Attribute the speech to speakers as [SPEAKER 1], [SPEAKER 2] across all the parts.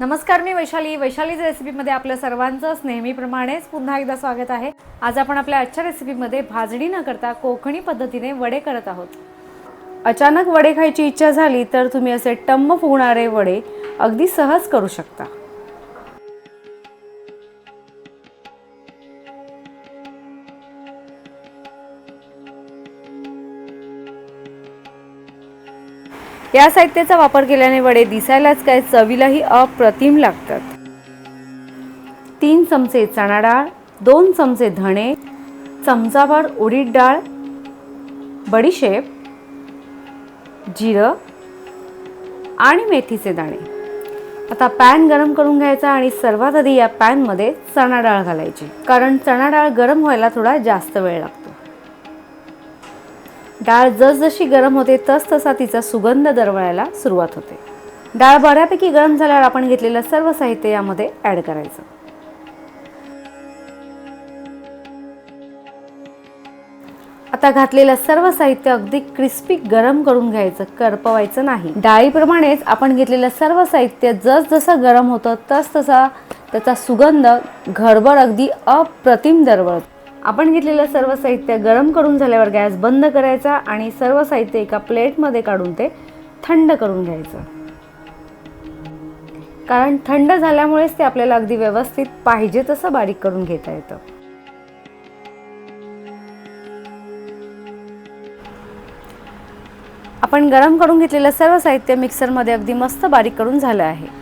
[SPEAKER 1] नमस्कार मी वैशाली. वैशालीच्या रेसिपीमध्ये आपल्या सर्वांचंच नेहमीप्रमाणेच पुन्हा एकदा स्वागत आहे. आज आपण आपल्या आजच्या रेसिपीमध्ये भाजणी न करता कोकणी पद्धतीने वडे करत आहोत. अचानक वडे खायची इच्छा झाली तर तुम्ही असे टम्म फुगणारे वडे अगदी सहज करू शकता. या साहित्याचा वापर केल्याने वडे दिसायलाच काय चवीलाही अप्रतिम लागतात. तीन चमचे चणा डाळ दोन चमचे धणे चमचाभर उडीद डाळ बडीशेप जिरं आणि मेथीचे दाणे. आता पॅन गरम करून घ्यायचा आणि सर्वात आधी या पॅनमध्ये चणा डाळ घालायची. कारण चणा डाळ गरम व्हायला थोडा जास्त वेळ लागतो. डाळ जसजशी गरम होते तस तसा तिचा सुगंध दरवळायला सुरुवात होते. डाळ बऱ्यापैकी गरम झाल्यावर आपण घेतलेलं सर्व साहित्य यामध्ये ॲड करायचं. आता घातलेलं सर्व साहित्य अगदी क्रिस्पी गरम करून घ्यायचं करपवायचं नाही. डाळीप्रमाणेच आपण घेतलेलं सर्व साहित्य जसजसं गरम होतं तस तसा त्याचा सुगंध घरभर अगदी अप्रतिम दरवळतो. आपण घेतलेलं सर्व साहित्य गरम करून झाल्यावर गॅस बंद करायचा आणि सर्व साहित्य एका प्लेटमध्ये काढून ते थंड करून घ्यायचं. कारण थंड झाल्यामुळेच ते आपल्याला अगदी व्यवस्थित पाहिजे तसं बारीक करून घेता येतं. आपण गरम करून घेतलेलं सर्व साहित्य मिक्सरमध्ये अगदी मस्त बारीक करून झालं आहे.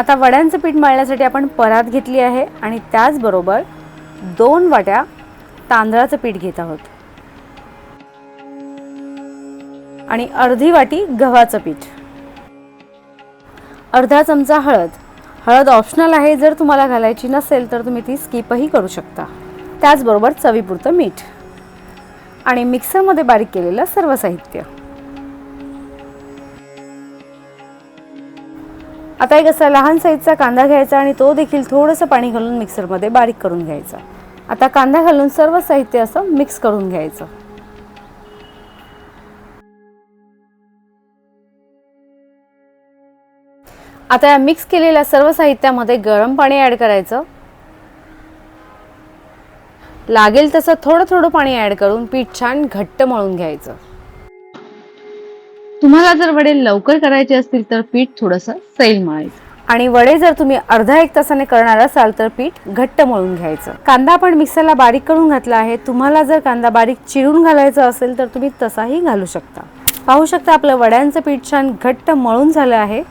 [SPEAKER 1] आता वड्यांचं पीठ मळण्यासाठी आपण परात घेतली आहे आणि त्याचबरोबर दोन वाट्या तांदळाचं पीठ घेत आहोत. आणि अर्धी वाटी गव्हाचं पीठ. अर्धा चमचा हळद. हळद ऑप्शनल आहे जर तुम्हाला घालायची नसेल तर तुम्ही ती स्किपही करू शकता. त्याचबरोबर चवीपुरतं मीठ. आणि मिक्सरमध्ये बारीक केलेलं सर्व साहित्य. आता एक असा लहान साईजचा कांदा घ्यायचा आणि तो देखील थोडंसं पाणी घालून मिक्सरमध्ये बारीक करून घ्यायचा. आता कांदा घालून सर्व साहित्य असं मिक्स करून घ्यायचं. आता या मिक्स केलेल्या सर्व साहित्यामध्ये गरम पाणी ॲड करायचं. लागेल तसं थोडं थोडं पाणी ॲड करून पीठ छान घट्ट मळून घ्यायचं. तुम्हाला जर वडे लवकर करायचे असतील तर पीठ थोडंसं सैल मळायचं. आणि वडे जर तुम्ही अर्धा एक तासाने करणार असाल तर पीठ घट्ट मळून घ्यायचं. कांदा आपण मिक्सरला बारीक करून घातला आहे. तुम्हाला जर कांदा बारीक चिरून घालायचा असेल तर तुम्ही तसाही घालू शकता. पाहू शकता आपलं वड्यांचं पीठ छान घट्ट मळून झालं आहे.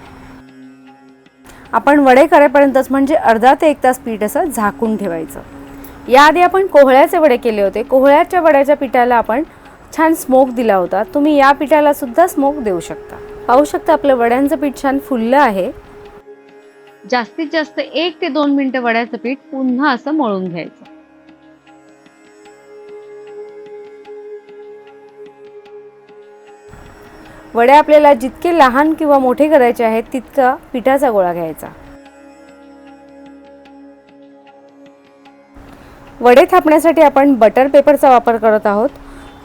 [SPEAKER 1] आपण वडे करेपर्यंतच म्हणजे अर्धा ते एक तास पीठ असं झाकून ठेवायचं. याआधी आपण कोहळ्याचे वडे केले होते. कोहळ्याच्या वड्याच्या पिठाला आपण छान स्मोक दिला होता. तुम्ही या पिठाला सुद्धा स्मोक देऊ शकता. पाहू शकता आपलं वड्यांचं पीठ छान फुललं आहे. जास्तीत जास्त एक ते दोन मिनिटं वड्याचं पीठ पुन्हा असं मळून घ्यायचं. वडे आपल्याला जितके लहान किंवा मोठे करायचे आहेत तितका पिठाचा गोळा घ्यायचा. वडे थापण्यासाठी आपण बटर पेपरचा वापर करत आहोत.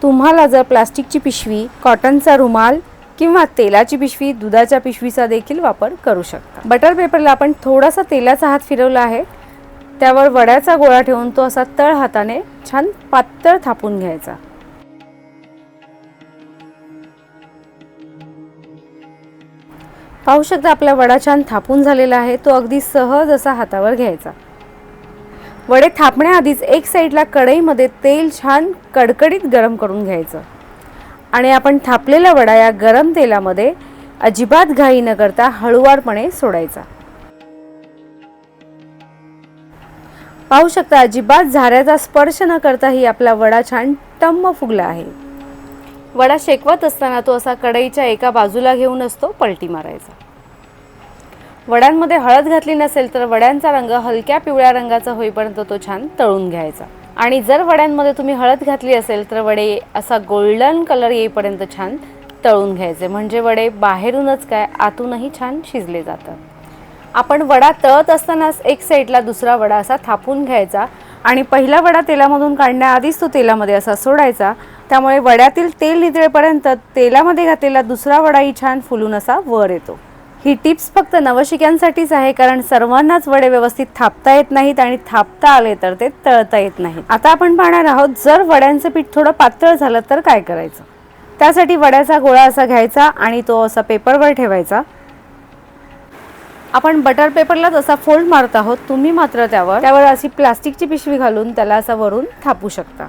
[SPEAKER 1] तुम्हाला जर प्लास्टिकची पिशवी कॉटनचा रुमाल किंवा तेलाची पिशवी दुधाच्या पिशवीचा देखील वापर करू शकता. बटर पेपरला आपण थोडासा तेलाचा हात फिरवला आहे. त्यावर वड्याचा गोळा ठेवून तो असा तळ हाताने छान पातळ थापून घ्यायचा. पाहू शकता आपला वडा छान थापून झालेला आहे. तो अगदी सहज असा हातावर घ्यायचा. वडे थापण्याआधीच एक साईडला कढईमध्ये तेल छान कडकडीत गरम करून घ्यायचं. आणि आपण थापलेला वडा या गरम तेलामध्ये अजिबात घाई न करता हळुवारपणे सोडायचा. पाहू शकता अजिबात झाऱ्याचा स्पर्श न करता ही आपला वडा छान टम्म फुगला आहे. वडा शेकवत असताना तो असा कढईच्या एका बाजूला घेऊन असतो पलटी मारायचा. वड्यांमध्ये हळद घातली नसेल तर वड्यांचा रंग हलक्या पिवळ्या रंगाचा होईपर्यंत तो छान तळून घ्यायचा. आणि जर वड्यांमध्ये तुम्ही हळद घातली असेल तर वडे असा गोल्डन कलर येईपर्यंत छान तळून घ्यायचे. म्हणजे वडे बाहेरूनच काय आतूनही छान शिजले जातात. आपण वडा तळत असतानाच एक साईडला दुसरा वडा असा थापून घ्यायचा आणि पहिला वडा तेलामधून काढण्याआधीच तो तेलामध्ये असा सोडायचा. त्यामुळे वड्यातील तेल नितळेपर्यंत तेलामध्ये घातलेला दुसरा वडाही छान फुलून असा वर येतो. ही टिप्स फक्त नवशिक्यांसाठीच आहे कारण सर्वांनाच वडे व्यवस्थित थापता येत नाहीत आणि थापता आले तर ते तळता येत नाहीत आता आपण पाहणार आहोत जर वड्यांचं पीठ थोडं पातळ झालं तर काय करायचं? त्यासाठी वड्याचा गोळा असा घ्यायचा आणि तो असा पेपरवर ठेवायचा. आपण बटर पेपरलाच असा फोल्ड मारत आहोत तुम्ही मात्र त्यावर त्यावर अशी प्लास्टिकची पिशवी घालून त्याला असा वरून थापू शकता.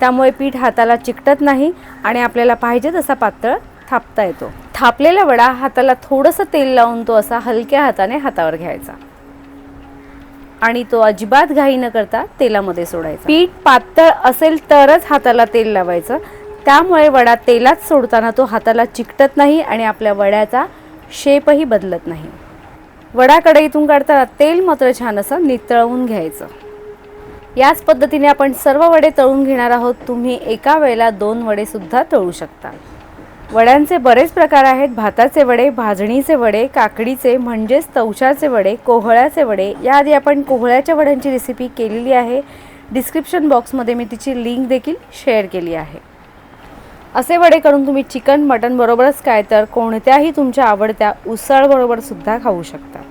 [SPEAKER 1] त्यामुळे पीठ हाताला चिकटत नाही आणि आपल्याला पाहिजे तसा पातळ थापता येतो. थापलेला वडा हाताला थोडंसं तेल लावून तो असा हलक्या हाताने हातावर घ्यायचा. आणि तो अजिबात घाई न करता तेलामध्ये सोडायचा. पीठ पातळ असेल तरच हाताला तेल लावायचं. त्यामुळे वडा तेलात सोडताना तो हाताला चिकटत नाही आणि आपल्या वड्याचा शेपही बदलत नाही. वडा कढईतून काढताना तेल मात्र छान असं नितळवून घ्यायचं. याच पद्धतीने आपण सर्व वडे तळून घेणार आहोत. तुम्ही एका वेळेला दोन वडेसुद्धा तळू शकता. वड्यांचे बरेच प्रकार आहेत. भाताचे वडे भाजणीचे वडे काकडीचे म्हणजेच तवशाचे वडे कोहळ्याचे वडे. याआधी आपण कोहळ्याच्या वड्यांची रेसिपी केलेली आहे. डिस्क्रिप्शन बॉक्समध्ये मी तिची लिंक देखील शेअर केली आहे. असे वडे करून तुम्ही चिकन मटन बरोबरच काय तर कोणत्याही तुमच्या आवडत्या उसळबरोबरसुद्धा सुद्धा खाऊ शकता.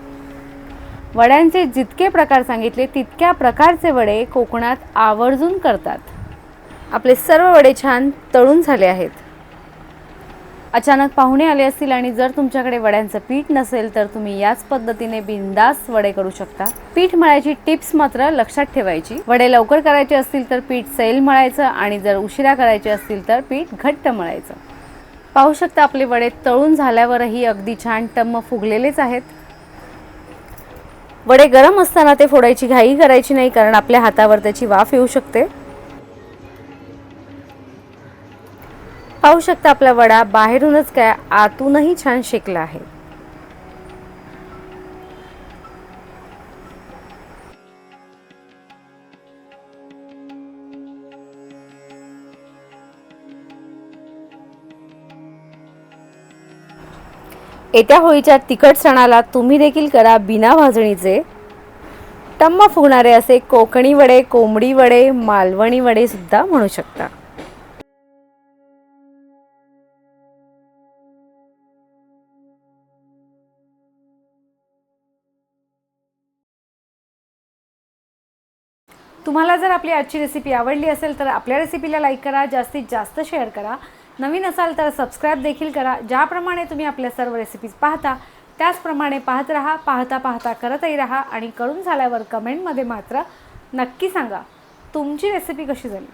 [SPEAKER 1] वड्यांचे जितके प्रकार सांगितले तितक्या प्रकारचे वडे कोकणात आवर्जून करतात. आपले सर्व वडे छान तळून झाले आहेत. अचानक पाहुणे आले असतील आणि जर तुमच्याकडे वड्यांचं पीठ नसेल तर तुम्ही याच पद्धतीने बिंदास वडे करू शकता. पीठ मळायची टिप्स मात्र लक्षात ठेवायची. वडे लवकर करायचे असतील तर पीठ सैल मळायचं आणि जर उशिरा करायचे असतील तर पीठ घट्ट मळायचं. पाहू शकता आपले वडे तळून झाल्यावरही अगदी छान टम्म फुगलेलेच आहेत. वडे गरम असताना ते फोडायची घाई करायची नाही कारण आपल्या हातावर त्याची वाफ येऊ शकते. पाहू शकता आपला वडा बाहेरूनच काय आतूनही छान शेकला आहे. येत्या होळीच्या तिखट सणाला तुम्ही देखील करा बिना भाजणीचे. टम्म फुगणारे असे कोकणी वडे कोंबडी वडे मालवणी वडे सुद्धा म्हणू शकता. तुम्हाला जर आपली आजची रेसिपी आवडली असेल तर आपल्या रेसिपीला लाईक करा जास्तीत जास्त शेअर करा. नवीन असाल तर सबस्क्राईब देखील करा. ज्याप्रमाणे तुम्ही आपल्या सर्व रेसिपीज पाहता त्याचप्रमाणे पाहत राहा पाहता पाहता करतही राहा आणि करून झाल्यावर कमेंटमध्ये मात्र नक्की सांगा तुमची रेसिपी कशी झाली?